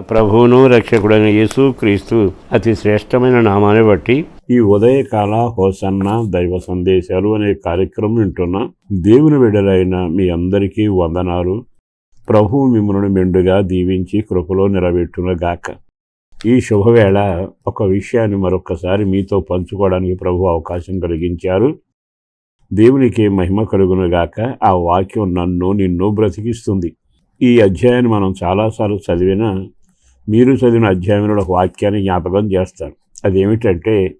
ప్రభువును రక్షకుడైన యేసు క్రీస్తు అతి శ్రేష్టమైన నామాన్ని బట్టి ఈ ఉదయకాల హోసన్న దైవ సందేశాలు అనే కార్యక్రమం వింటున్న దేవుని విడలైన మీ అందరికీ వందనాలు. ప్రభు మిమ్మల్ని మెండుగా దీవించి కృపలో గాక ఈ శుభవేళ ఒక విషయాన్ని మరొకసారి మీతో పంచుకోవడానికి ప్రభు అవకాశం కలిగించారు. దేవునికి మహిమ కలుగునుగాక ఆ వాక్యం నన్ను నిన్ను బ్రతికిస్తుంది. ఈ అధ్యాయాన్ని మనం చాలాసార్లు చదివినా మీరు చదివిన అధ్యాయంలో ఒక వాక్యాన్ని జ్ఞాపకం చేస్తాను. అదేమిటంటే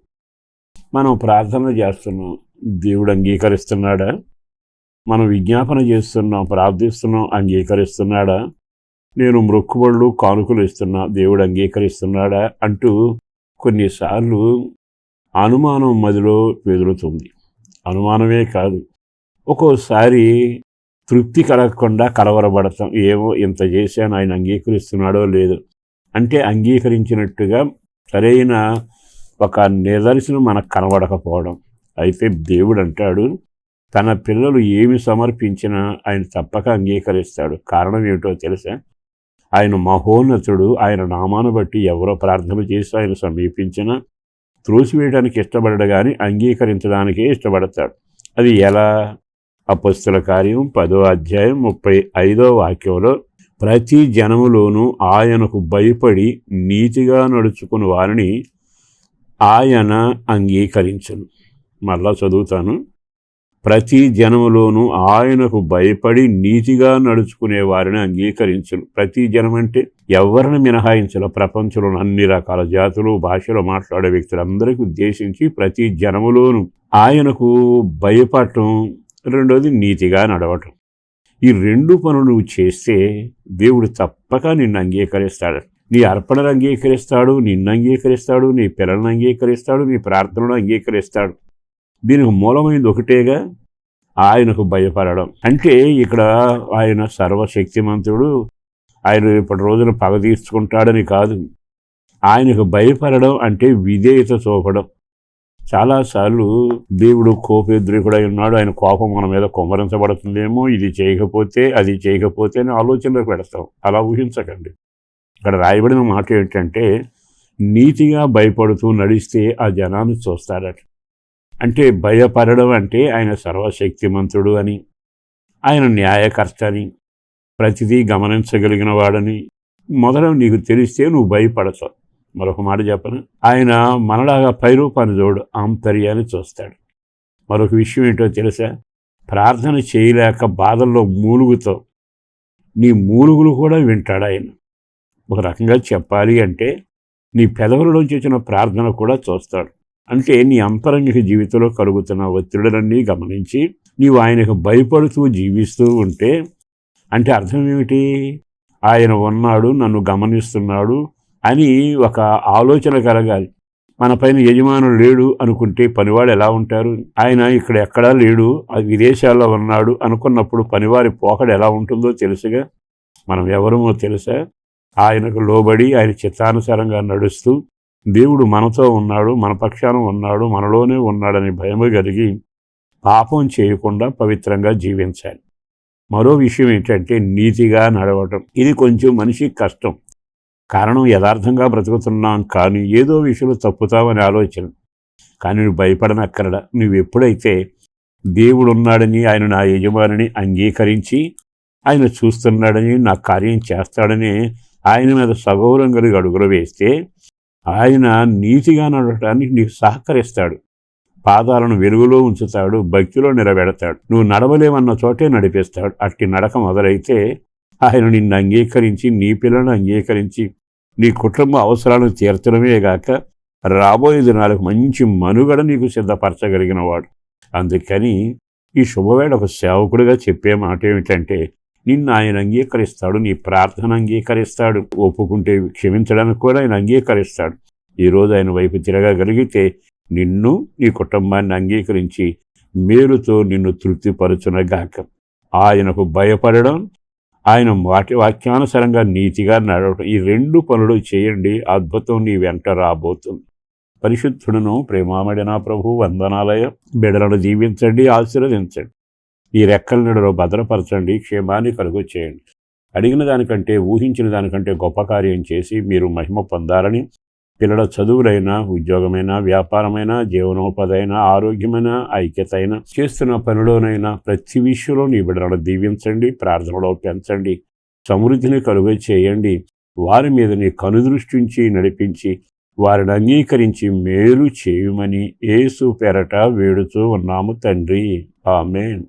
మనం ప్రార్థన చేస్తున్నాం దేవుడు అంగీకరిస్తున్నాడా? మనం విజ్ఞాపన చేస్తున్నాం ప్రార్థిస్తున్నాం అంగీకరిస్తున్నాడా? నేను మృక్కుబళ్ళు కానుకలు ఇస్తున్నా దేవుడు అంగీకరిస్తున్నాడా? అంటూ కొన్నిసార్లు అనుమానం మదిలో వెదురుతుంది. అనుమానమే కాదు. ఒక్కోసారి తృప్తి కలగకుండా కలవరపడతాం. ఏమో ఇంత చేశాను ఆయన అంగీకరిస్తున్నాడో లేదో. అంటే అంగీకరించినట్టుగా సరైన ఒక నిదర్శనం మనకు కనబడకపోవడం. అయితే దేవుడు అంటాడు తన పిల్లలు ఏమి సమర్పించినా ఆయన తప్పక అంగీకరిస్తాడు. కారణం ఏమిటో తెలుసా? ఆయన మహోన్నతుడు ఆయన నామాను బట్టి ఎవరో ప్రార్థన చేసి ఆయన సమీపించినా త్రోసివేయడానికి ఇష్టపడడు కానీ అంగీకరించడానికే ఇష్టపడతాడు. అది ఎలా? అపస్తుల కార్యం పదో అధ్యాయం ముప్పై ఐదో వాక్యంలో ప్రతి జనములోనూ ఆయనకు భయపడి నీతిగా నడుచుకుని వారిని ఆయన అంగీకరించను. మళ్ళా చదువుతాను. ప్రతి జనములోనూ ఆయనకు భయపడి నీతిగా నడుచుకునే వారిని అంగీకరించను. ప్రతి జనం అంటే ఎవరిని మినహాయించాల? ప్రపంచంలో అన్ని రకాల జాతులు భాషలు మాట్లాడే వ్యక్తులందరికీ ఉద్దేశించి ప్రతి జనములోనూ ఆయనకు భయపడటం. రెండోది నీతిగా నడవటం. ఈ రెండు పనులు నువ్వు చేస్తే దేవుడు తప్పక నిన్ను అంగీకరిస్తాడు. నీ అర్పణను అంగీకరిస్తాడు నిన్ను అంగీకరిస్తాడు నీ పిల్లలను అంగీకరిస్తాడు నీ ప్రార్థనను అంగీకరిస్తాడు. దీనికి మూలమైనది ఒకటేగా ఆయనకు భయపడడం. అంటే ఇక్కడ ఆయన సర్వశక్తిమంతుడు ఆయన ఇప్పటి రోజున పగ తీర్చుకుంటాడని కాదు. ఆయనకు భయపడడం అంటే విధేయత చూపడం. చాలాసార్లు దేవుడు కోపేద్రికుడై ఉన్నాడు ఆయన కోపం మన మీద కుమ్మరించబడుతుందేమో ఇది చేయకపోతే అది చేయకపోతే అని ఆలోచనలకు పెడతాం అలా ఊహించకండి. ఇక్కడ రాయబడిన మాట ఏంటంటే నీతిగా భయపడుతూ నడిస్తే ఆ జనాన్ని చూస్తాడట. అంటే భయపడడం అంటే ఆయన సర్వశక్తిమంతుడు అని ఆయన న్యాయకర్త అని ప్రతిదీ గమనించగలిగిన వాడని. మొదట నీకు తెలిస్తే నువ్వు భయపడతావు. మరొక మాట చెప్పను. ఆయన మనలాగా పైరూపాన్ని చూడు ఆంతర్యాన్ని చూస్తాడు. మరొక విషయం ఏంటో తెలుసా? ప్రార్థన చేయలేక బాధల్లో మూలుగుతో నీ మూలుగులు కూడా వింటాడు ఆయన. ఒక రకంగా చెప్పాలి అంటే నీ పెదవులలోంచి వచ్చిన ప్రార్థన కూడా చూస్తాడు. అంటే నీ అంతరంగిక జీవితంలో కలుగుతున్న ఒత్తిడులన్నీ గమనించి నీవు ఆయనకు భయపడుతూ జీవిస్తూ ఉంటే అంటే అర్థం ఏమిటి? ఆయన ఉన్నాడు నన్ను గమనిస్తున్నాడు అని ఒక ఆలోచన కలగాలి. మన పైన యజమానుడు లేడు అనుకుంటే పనివాడు ఎలా ఉంటారు? ఆయన ఇక్కడ ఎక్కడా లేడు విదేశాల్లో ఉన్నాడు అనుకున్నప్పుడు పనివారి పోకడ ఎలా ఉంటుందో తెలుసుగా? మనం ఎవరమో తెలుసా? ఆయనకు లోబడి ఆయన చిత్తానుసారంగా నడుస్తూ దేవుడు మనతో ఉన్నాడు మన పక్షాన ఉన్నాడు మనలోనే ఉన్నాడని భయము కలిగి పాపం చేయకుండా పవిత్రంగా జీవించాలి. మరో విషయం ఏంటంటే నీతిగా నడవటం. ఇది కొంచెం మనిషికి కష్టం. కారణం యథార్థంగా బ్రతుకుతున్నాం కానీ ఏదో విషయంలో తప్పుతామని ఆలోచన. కానీ నువ్వు భయపడనక్కరడా నువ్వు ఎప్పుడైతే దేవుడు ఉన్నాడని ఆయన నా యజమానిని అంగీకరించి ఆయన చూస్తున్నాడని నా కార్యం చేస్తాడని ఆయన మీద సగౌరం కలిగి అడుగులు వేస్తే ఆయన నీతిగా నడవటానికి నీకు సహకరిస్తాడు. పాదాలను వెలుగులో ఉంచుతాడు భక్తిలో నిలబెడతాడు. నువ్వు నడవలేమన్న చోటే నడిపిస్తాడు. అట్టి నడక మొదలైతే ఆయన నిన్ను అంగీకరించి నీ పిల్లను అంగీకరించి నీ కుటుంబ అవసరాలను తీర్చడమే గాక రాబోయే దినాలకు మంచి మనుగడ నీకు సిద్ధపరచగలిగిన వాడు అందుకని ఈ శుభవేళ ఒక సేవకుడిగా చెప్పే మాట ఏమిటంటే నిన్ను ఆయన అంగీకరిస్తాడు నీ ప్రార్థన అంగీకరిస్తాడు ఒప్పుకుంటే క్షమించడానికి కూడా ఆయన అంగీకరిస్తాడు. ఈరోజు ఆయన వైపు తిరగగలిగితే నిన్ను నీ కుటుంబాన్ని అంగీకరించి మేలుతో నిన్ను తృప్తిపరచునగాక. ఆయనకు భయపడడం ఆయన వాటి వాక్యానుసారంగా నీతిగా నడవడం ఈ రెండు పనులు చేయండి. అద్భుతం నీ వెంట రాబోతుంది. పరిశుద్ధుడును ప్రేమామడిన ప్రభు వందనాలయ. బిడలను దీవించండి ఆశీర్వదించండి. ఈ రెక్కల నిడలో భద్రపరచండి క్షేమాన్ని కలుగు చేయండి. అడిగిన దానికంటే ఊహించిన దానికంటే గొప్ప కార్యం చేసి మీరు మహిమ పొందాలని పిల్లల చదువులైనా ఉద్యోగమైనా వ్యాపారమైనా జీవనోపాధైనా ఆరోగ్యమైన ఐక్యత అయినా చేస్తున్న పనిలోనైనా ప్రతి విషయంలో నీ బిడ్డలను దీవించండి ప్రార్థనలో పెంచండి సమృద్ధిని కలుగ చేయండి వారి మీద నీ కనుదృష్టించి నడిపించి వారిని అంగీకరించి మేలు చేయమని ఏసు పెరట వేడుతూ ఉన్నాము తండ్రి. ఆమెన్.